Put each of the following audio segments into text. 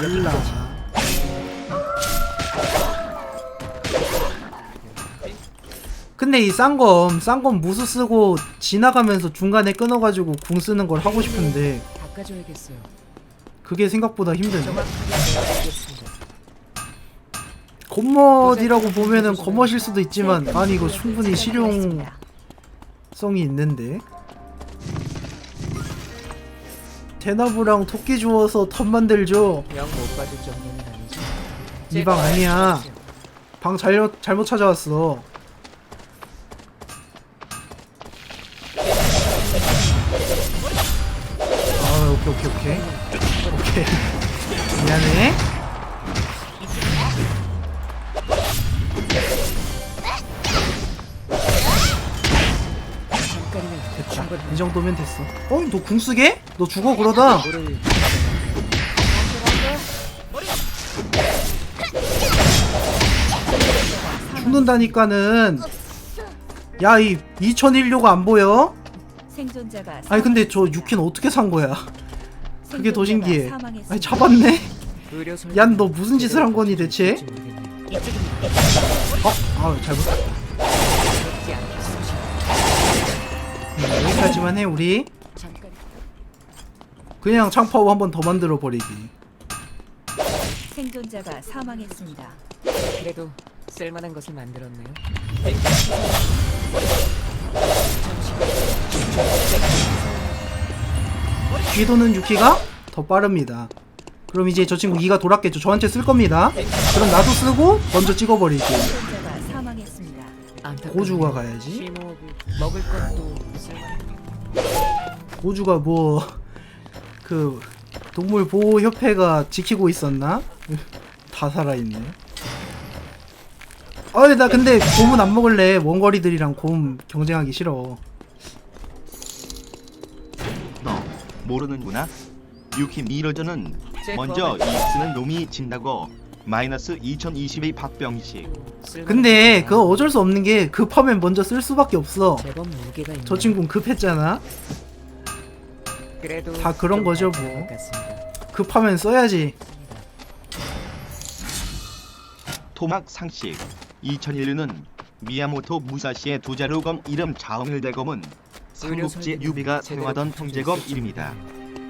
몰라. 근데 이 쌍검, 쌍검 무수 쓰고 지나가면서 중간에 끊어가지고 궁 쓰는 걸 하고 싶은데. 그게 생각보다 힘드네. 겉멋이라고 보면은 겉멋일 수도 있지만 아니 이거 충분히 실용성이 있는데 대나무랑 토끼 주워서 턴 만들죠. 영못 봐줄 정도는 아니죠. 이방 아니야. 방 잘못 잘못 찾아왔어. 아 오케이 오케이 오케이. 오케이. 미안해 이 정도면 됐어 어이 너궁 쓰게? 너 죽어 그러다 죽는다니까는 야 이 2001료가 안 보여? 생존자가 아니 근데 저 유킨 어떻게 산 거야 그게 더 신기해. 아니 잡았네 얀, 너 무슨 짓을 한 거니, 대체? 어? 아 잘못 음, 여기까지만 해 우리. 그냥 창파워 한 번 더 만들어 버리기. 생존자가 사망했습니다. 그래도 쓸만한 것을 만들었네요. 뒤도는 유키가 더 빠릅니다. 그럼 이제 저 친구 2가 돌았겠죠. 저한테 쓸 겁니다. 그럼 나도 쓰고 먼저 찍어버리기 고주가 가야지 먹을 것도 고주가 뭐 그 동물 보호 협회가 지키고 있었나? 다 살아있네. 어이 나 근데 곰은 안 먹을래. 원거리들이랑 곰 경쟁하기 싫어. 너 모르는구나. 유키 미러전은 제 먼저 이 쓰는 놈이 진다고 마이너스 2022 박병식. 근데. 그거 어쩔 수 없는 게 급하면 먼저 쓸 수밖에 없어. 제법 무게가 있네요. 저 친구는 급했잖아. 그래도 다 그런 좀 거죠, 뭐. 것 같습니다. 급하면 써야지. 토막 상식 2001년은 미야모토 무사시의 두 자루 검 이름 자음일 대검은 삼국지 유비가 사용하던 형제검 이름이다.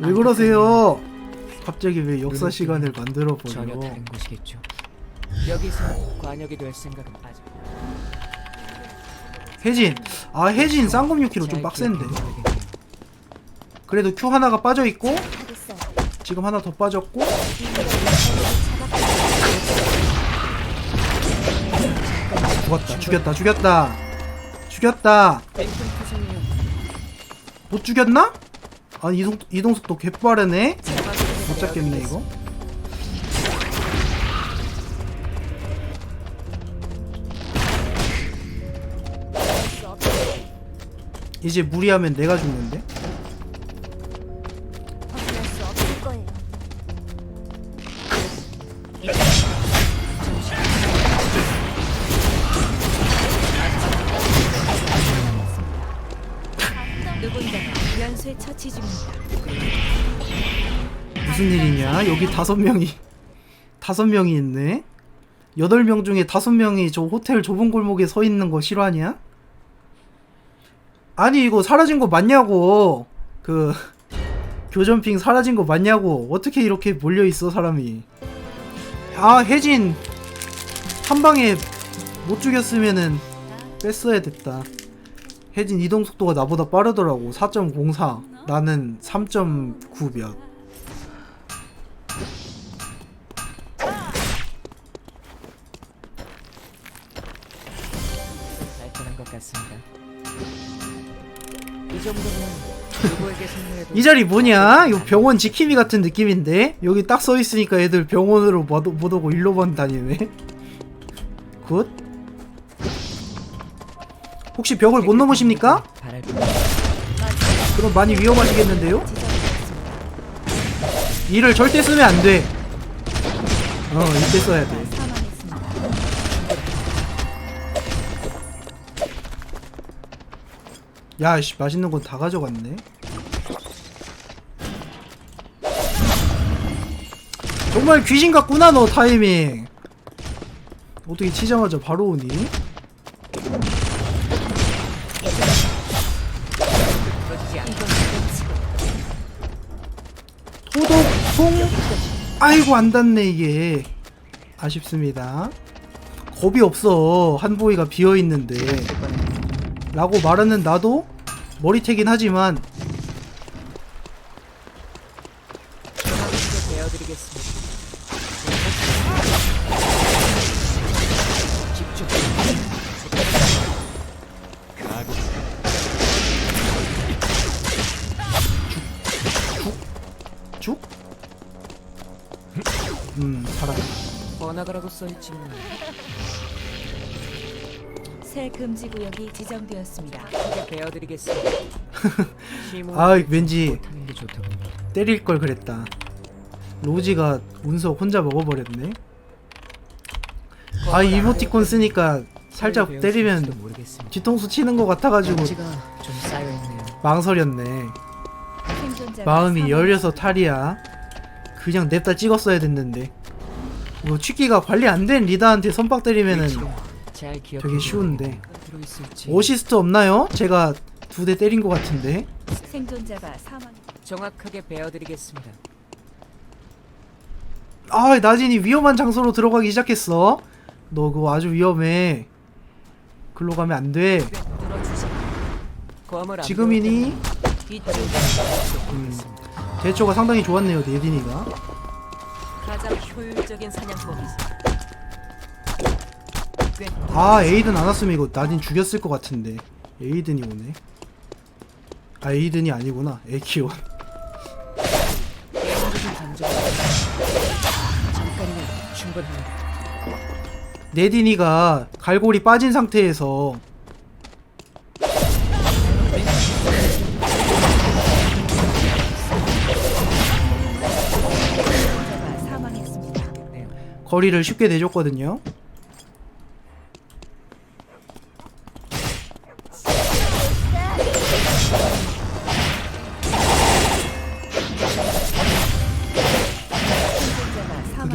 왜 그러세요? 갑자기 왜 역사 시간을 만들어 전혀 버려? 다른 곳이겠죠. 여기서 관역이 될 생각은 아직 혜진. 아 혜진 쌍검 유키로 좀잘 빡센데. 기억해둬야겠네요. 그래도 Q 하나가 빠져 있고 지금 하나 더 빠졌고 죽었다 죽였다 죽였다 죽였다. 못 죽였나? 아 이동 이동 속도 개빠르네 못 잡겠네 이거? 이제 무리하면 내가 죽는데 여기 다섯 명이 다섯 명이 있네. 여덟 명 중에 다섯 명이 저 호텔 좁은 골목에 서 있는 거 실화냐? 아니 이거 사라진 거 맞냐고. 그 교전핑 사라진 거 맞냐고. 어떻게 이렇게 몰려 있어 사람이? 아 혜진 한 방에 못 죽였으면은 뺐어야 됐다. 혜진 이동 속도가 나보다 빠르더라고. 4.04. 나는 3.9 몇. 이 자리 뭐냐? 요 병원 지킴이 같은 느낌인데 여기 딱 서 있으니까 애들 병원으로 못, 오고 일로만 다니네. 굿. 혹시 벽을 못 넘으십니까? 그럼 많이 위험하시겠는데요? 이를 절대 쓰면 안 돼. 어, 이때 써야 돼. 야, 씨, 맛있는 건 다 가져갔네. 정말 귀신 같구나 너 타이밍. 어떻게 치자마자 바로 오니? 토독통? 아이고 안 닿네 이게. 아쉽습니다. 겁이 없어. 한보이가 비어있는데. 라고 말하는 나도 머리태긴 하지만 새 금지 구역이 지정되었습니다. 베어드리겠습니다. 아 왠지 못하는 게 좋다고. 때릴 걸 그랬다 로지가 운석 혼자 먹어버렸네 아 이모티콘 쓰니까 살짝 때리면 모르겠습니다. 뒤통수 치는 것 같아가지고 가치가 좀 쌓여 있네요. 망설였네 생존자가 마음이 사망- 열려서 탈이야. 그냥 냅다 찍었어야 됐는데. 뭐 취기가 관리 안 된 리다한테 선박 때리면은 잘 기억해 되게 쉬운데. 들어있을지 어시스트 없나요? 제가 두 대 때린 것 같은데. 생존자가 사망. 정확하게 베어드리겠습니다. 아 나진이 위험한 장소로 들어가기 시작했어. 너 그거 아주 위험해. 글로 가면 안 돼. 뚫어주지. 검을 안 지금이니 음, 대처가 상당히 좋았네요 네딘이가. 가장 효율적인 사냥법이지. 꽤아 에이든 안 왔으면 이거 나딘 죽였을 것 같은데. 에이든이 오네. 아 에이든이 아니구나. 에키온. 네디니가 갈고리 빠진 상태에서. 거리를 쉽게 내줬거든요.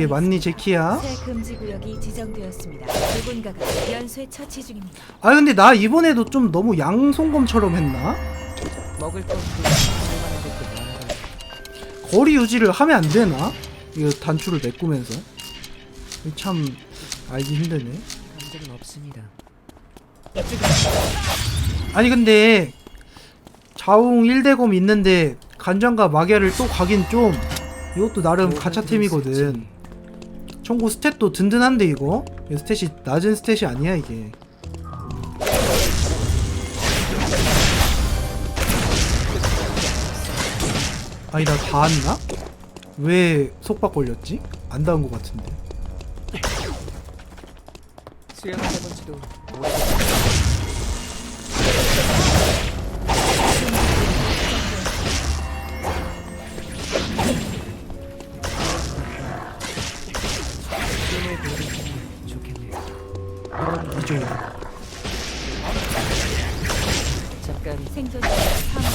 사망했습니다. 맞니 제키야? 새 금지 구역이 지정되었습니다. 누군가가 연쇄 처치 중입니다. 아 근데 나 이번에도 좀 너무 양송검처럼 했나? 먹을. 거리 유지를 하면 안 되나? 이거 단추를 메꾸면서 참 알기 힘드네. 감정은 없습니다. 아니 근데 자웅 1대검 있는데 간장과 마개를 또 가긴 좀 이것도 나름 뭐 가차템이거든. 청구 스탯도 든든한데 이거 스탯이 낮은 스탯이 아니야 이게. 아니 나 닿았나? 왜 속박 걸렸지? 안 닿은 것 같은데. 수영을 해본 지도 이쪽이다. 잠깐 생존자가 사망.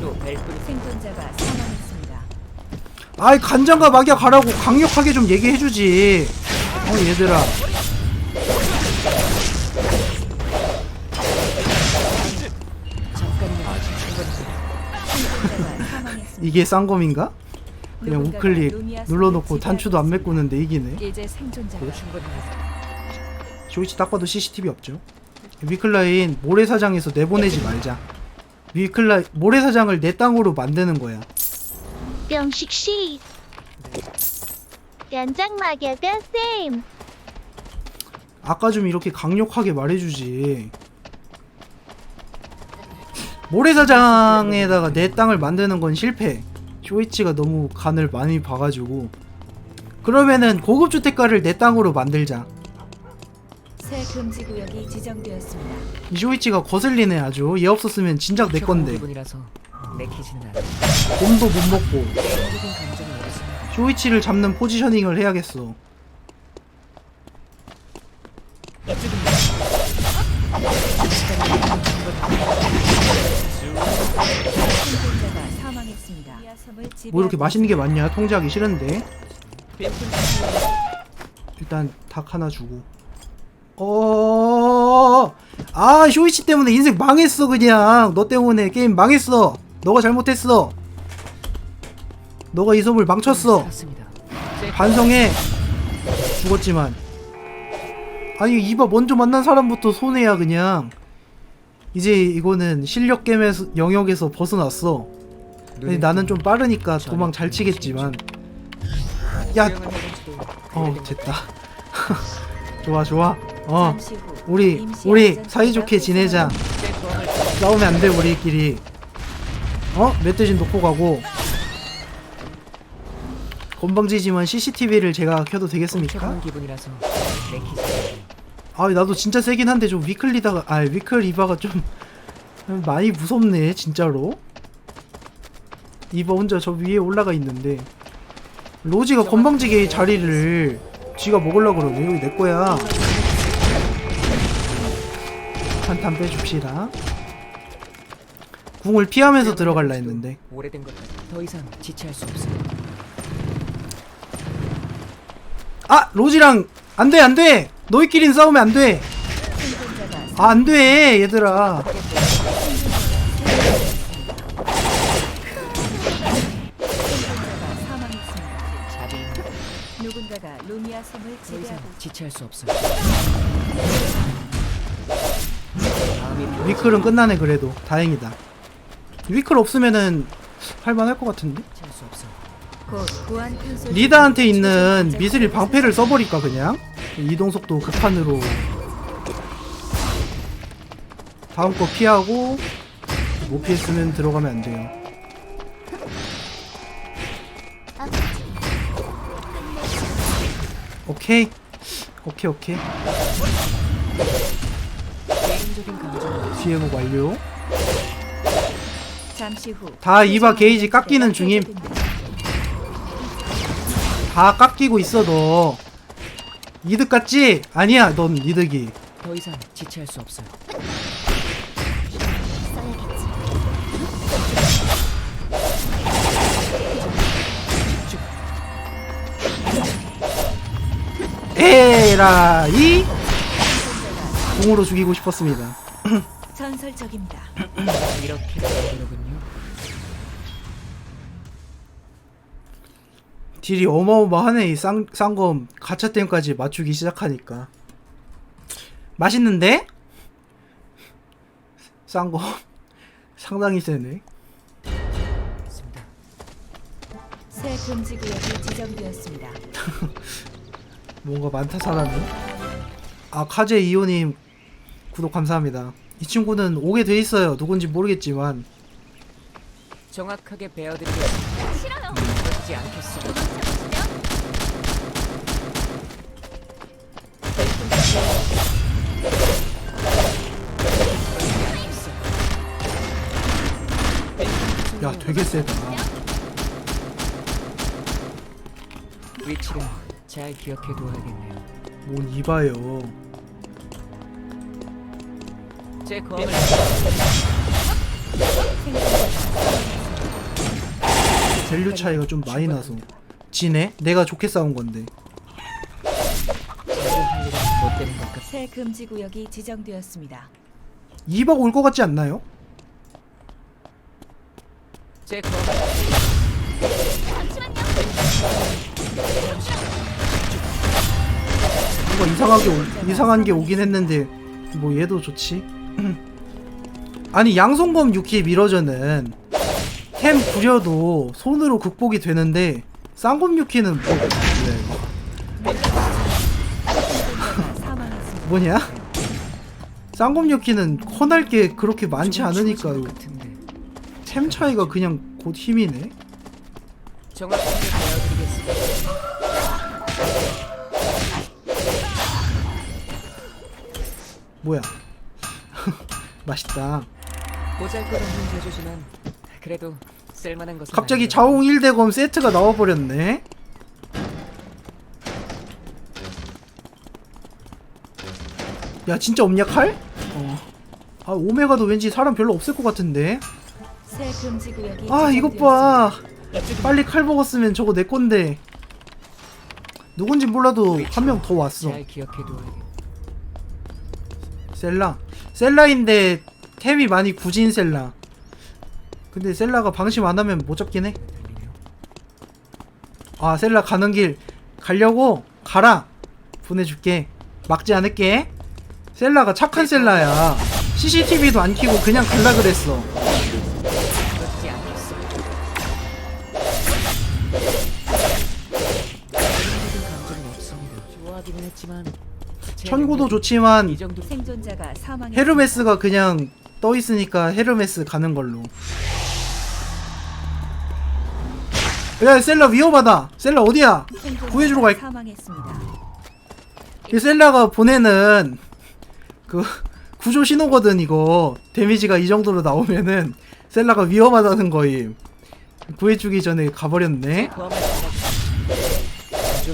또 벨프를 생존자가 사망했습니다. 아이 간장과 마귀야 가라고 강력하게 좀 얘기해주지. 어 얘들아. 생존자가 사망했습니다. 이게 쌍검인가? 그냥 누군가가 우클릭 눌러놓고 단추도 안 메꾸는데 이기네. 이제 생존자가 충분합니다. 조이치 딱 봐도 CCTV 없죠. 위클라인 모래사장에서 내보내지 말자. 위클라 모래사장을 내 땅으로 만드는 거야. 병식씨 간장마개가 쌤 아까 좀 이렇게 강력하게 말해주지. 모래사장에다가 내 땅을 만드는 건 실패. 쇼이치가 너무 간을 많이 봐가지고. 그러면은 고급 주택가를 내 땅으로 만들자. 새 금지 구역이 지정되었습니다. 이 쇼이치가 거슬리네 아주. 얘 없었으면 진작 내 건데. 내키진다. 곰도 못 먹고. 개인적인. 쇼이치를 잡는 포지셔닝을 해야겠어. 생존자가 사망했습니다. 사망했습니다. 뭐 이렇게 맛있는 게 많냐? 통제하기 싫은데. 일단 닭 하나 주고. 어. 아, 쇼이치 때문에 인생 망했어 그냥. 너 때문에 게임 망했어. 너가 잘못했어. 너가 이 소물 망쳤어. 반성해. 죽었지만. 아니 이봐 먼저 만난 사람부터 손해야 그냥. 이제 이거는 실력 게임에서 영역에서 벗어났어. 근데 나는 좀 빠르니까 도망 잘 치겠지만. 야, 어 됐다. 좋아 좋아. 어 우리 우리 사이좋게 지내자. 싸우면 안 돼 우리끼리. 어 멧돼지 놓고 가고. 건방지지만 CCTV를 제가 켜도 되겠습니까? 아 나도 진짜 세긴 한데 좀 위클리다가 아 위클 이바가 좀 많이 무섭네 진짜로 이바 혼자 저 위에 올라가 있는데 로지가 건방지게 자리를 지가 먹으려 그러네 여기 내 거야 한탄 빼줍시다. 궁을 피하면서 들어갈라 했는데. 오래된 것까지 더 이상 지체할 수 없어요. 아 로지랑 안돼 안돼! 너희끼린 싸우면 안돼! 아 안돼 얘들아. 누군가가 루미아 섬을 더 이상 지배하고 지체할 수. 마음이 위클은 끝나네 그래도. 다행이다. 위클 없으면은 할만할 것 같은데? 리다한테 있는 미스릴 방패를 써버릴까 그냥? 이동 속도 극한으로. 다음 거 피하고 못 피했으면 들어가면 안 돼요. 오케이. 오케이 오케이 피해복 완료 잠시 후 다 이바 게이지 깎이는 중임. 다 깎이고 있어 너 이득 같지? 아니야 넌 이득이 더 이상 지체할 수 없어요. 에라이 공으로 죽이고 싶었습니다 전설적입니다. 이렇게 되는군요. 딜이 어마어마하네 이 쌍, 쌍검 가차템까지 맞추기 시작하니까 맛있는데? 쌍검 상당히 세네. 새 금지 구역이 지정되었습니다. 뭔가 많다 사람이 아 카제 이호님 구독 감사합니다 이 친구는 오게 돼 있어요 누군지 모르겠지만 정확하게 베어드리겠습니다. 싫어요. 믿지 않겠어요. 야 되게 세다 위치를 잘 기억해 두어야겠네요. 뭔 이봐요 제 검을 밸류 차이가 좀 많이 나서 지네? 내가 좋게 싸운 건데 못 것. 새 금지 구역이 지정되었습니다. 2박 올 것 같지 않나요? 제 검을 뭔가 이상하게 오, 이상한 게 오긴 했는데 뭐 얘도 좋지 아니 양손검 유키 미러전은 템 구려도 손으로 극복이 되는데 쌍검 유키는 뭐 사망했습니다. 뭐냐? 쌍검 유키는 커날 게 그렇게 많지 않으니까요 같은데 템 차이가 그냥 곧 힘이네. 뭐야 맛있다 제조지만 그래도 쓸만한 것은 갑자기 아니에요. 자홍 1대검 세트가 나와버렸네 야 진짜 없냐 칼? 어. 아 오메가도 왠지 사람 별로 없을 것 같은데 새 금지 구역이 아 이것 봐 빨리 칼 먹었으면 저거 내 건데 누군지 몰라도 한 명 더 왔어 잘 기억해둬야겠. 셀라. 셀라인데 템이 많이 굳은 셀라. 근데 셀라가 방심 안 하면 못 잡긴 해아 셀라 가는 길 가려고 가라. 보내줄게. 막지 않을게. 셀라가 착한 셀라야. CCTV도 안 켜고 그냥 갈라 그랬어 천고도 좋지만 생존자가. 헤르메스가 그냥 떠 있으니까 헤르메스 가는 걸로. 야 셀라 위험하다. 셀라 어디야? 구해주러 갈-. 이 셀라가 보내는 그 구조 신호거든 이거. 데미지가 이 정도로 나오면은 셀라가 위험하다는 거임. 구해주기 전에 가버렸네.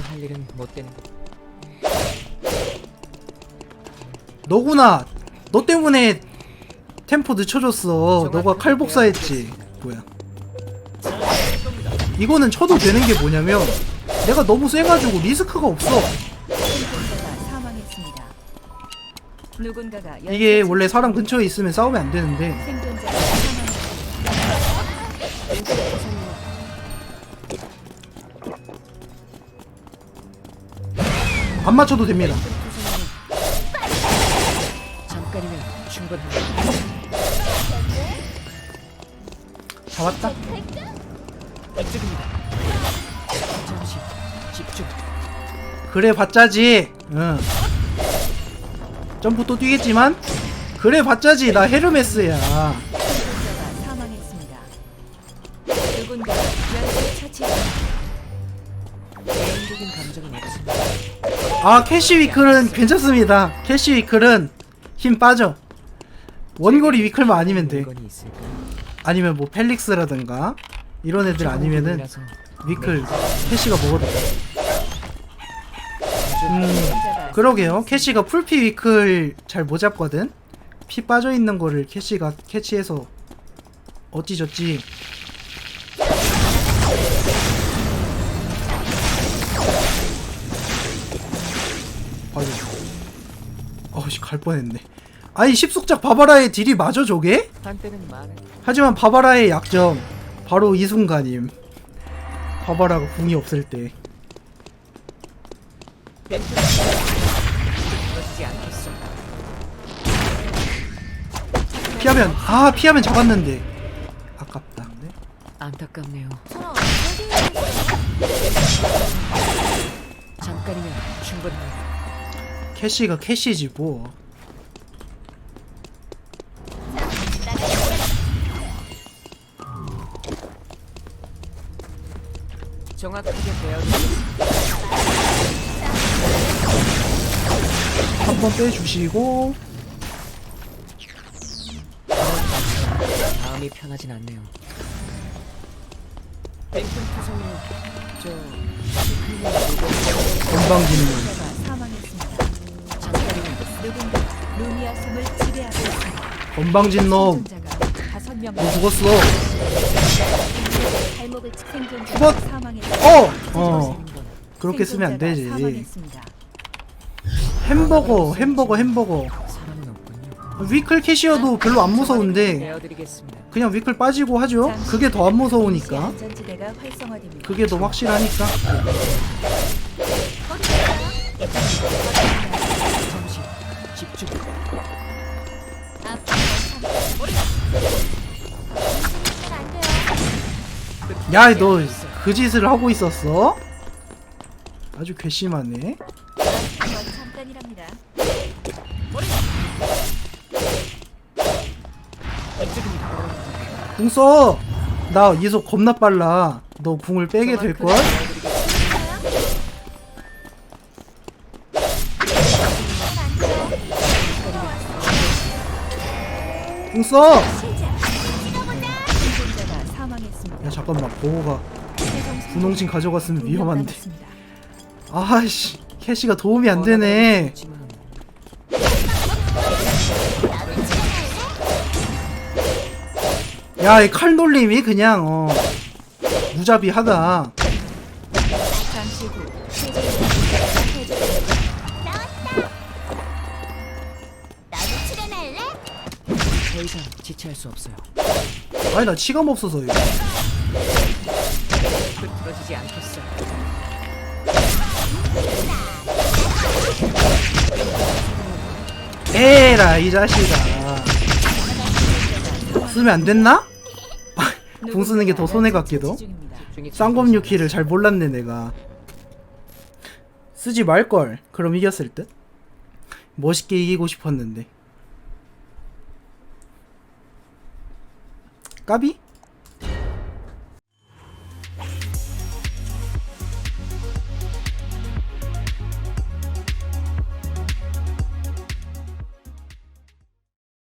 할 일은 못 되는. 거. 너구나. 너 때문에 템포 늦춰줬어. 너가 칼 복사했지. 뭐야? 이거는 쳐도 되는 게 뭐냐면 내가 너무 세가지고 리스크가 없어. 이게 원래 사람 근처에 있으면 싸우면 안 되는데. 안 맞춰도 됩니다. 충분합니다. 잡았다. 이쪽입니다. 잠시 집중. 그래 봤자지. 응. 점프 또 뛰겠지만 그래 봤자지. 나 헤르메스야. 사망했습니다. 누군가 연쇄 처치 중입니다. 개인적인 감정은 없습니다. 아 캐시 위클은 괜찮습니다. 캐시 위클은 힘 빠져. 원거리 위클만 아니면 돼. 물건이 있을까요? 아니면 뭐 펠릭스라든가 이런 애들 아니면은 이라서 위클 캐시가 먹어도 돼. 음 그러게요. 캐시가 풀피 위클 잘 못 잡거든. 피 빠져 있는 거를 캐시가 캐치해서 어찌저찌. 아유. 어씨 갈 뻔했네. 아니 십속작 바바라의 딜이 맞아 저게? 한때는 하지만 바바라의 약점 바로 이 순간임. 바바라가 궁이 없을 때. 그러지. 피하면 아 피하면 잡았는데 아깝다. 네? 안타깝네요. 잠깐이면 충분합니다. 캐시가 캐시지 뭐. 정확하게 배워드리겠습니다. 한 번 빼주시고 마음이 편하진 않네요. 벤트 투성이 저 건방진놈. 생존자가 사망했습니다. 잠깐이면 누군가 루미아 섬을 지배하고 있습니다. 건방진놈. 생존자가 다섯 명너 죽었어. 발목을 치- 죽었-. 어. 어. 그렇게 쓰면 안 생존자가 되지. 사망했습니다. 햄버거 햄버거 햄버거. 사람은 없군요. 위클 캐시어도 별로 안 무서운데. 그냥 위클 빠지고 하죠. 그게 더 안 무서우니까. 안전지대가 활성화됩니다. 그게 더 확실하니까. 잠시 집중. 야 너 그 짓을 하고 있었어? 아주 괘씸하네. 잠깐이랍니다. 궁 써. 나 이속 겁나 빨라. 너 궁을 빼게 될 걸? 궁 써. 잠깐만 보호가 분홍신 가져갔으면 위험한데. 아씨 캐시가 도움이 안 되네. 있지만 야이 칼놀림이 그냥 어 무자비하다? 더 이상 지체할 수 없어요. 아니 나 치감 없어서 이거 흐트러지지 않겠어요. 에라 이 자식아 쓰면 안 됐나? 궁 쓰는 게 더 손해 같기도 쌍검 유키를 잘 몰랐네 내가 쓰지 말걸 그럼 이겼을 듯 멋있게 이기고 싶었는데 까비?